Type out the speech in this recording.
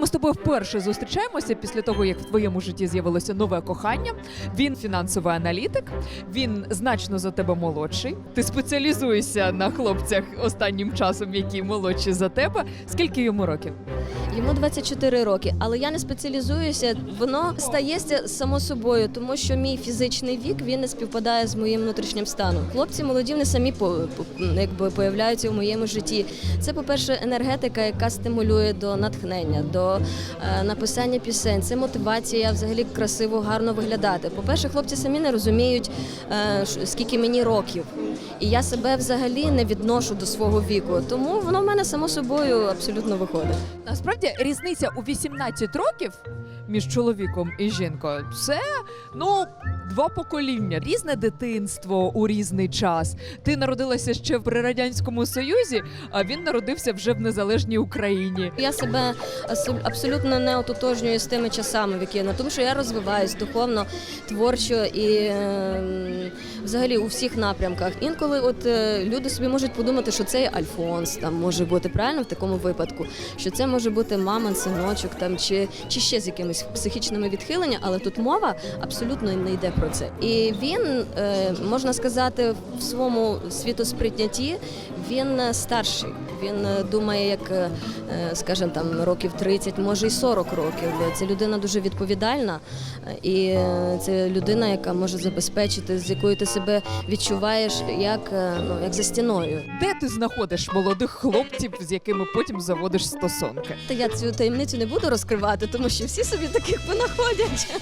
Ми з тобою вперше зустрічаємося після того, як в твоєму житті з'явилося нове кохання. Він фінансовий аналітик, він значно за тебе молодший. Ти спеціалізуєшся на хлопцях останнім часом, які молодші за тебе. Скільки йому років? Йому 24 роки, але я не спеціалізуюся. Воно стається само собою, тому що мій фізичний вік він не співпадає з моїм внутрішнім станом. Хлопці молоді вони самі по, по- якби появляються в моєму житті. Це, по-перше, енергетика, яка стимулює до натхнення, до е, написання пісень. Це мотивація взагалі красиво, гарно виглядати. По-перше, хлопці самі не розуміють, е, скільки мені років. І я себе взагалі не відношу до свого віку. Тому воно в мене само собою абсолютно виходить. Насправді різниця у 18 років між чоловіком і жінкою це ну два покоління, різне дитинство у різний час. Ти народилася ще при радянському союзі, а він народився вже в незалежній Україні. Я себе абсолютно не ототожнюю з тими часами, в які я тому що я розвиваюсь духовно, творчо і е, взагалі у всіх напрямках. Інколи от е, люди собі можуть подумати, що це Альфонс там може бути правильно в такому випадку, що це може бути мамин синочок там чи, чи ще з якимись психічними відхиленнями, але тут мова абсолютно не йде про це. І він е, можна сказати в своєму світосприйнятті він е, старший. Він е, думає, як, е, скажімо, там років 30, може і 40 років. Це людина дуже відповідальна, і це людина, яка може забезпечити, з якою ти себе відчуваєш як, ну, як за стіною. Де ти знаходиш молодих хлопців, з якими потім заводиш стосунки? Та я цю таємницю не буду розкривати, тому що всі собі таких понаходять.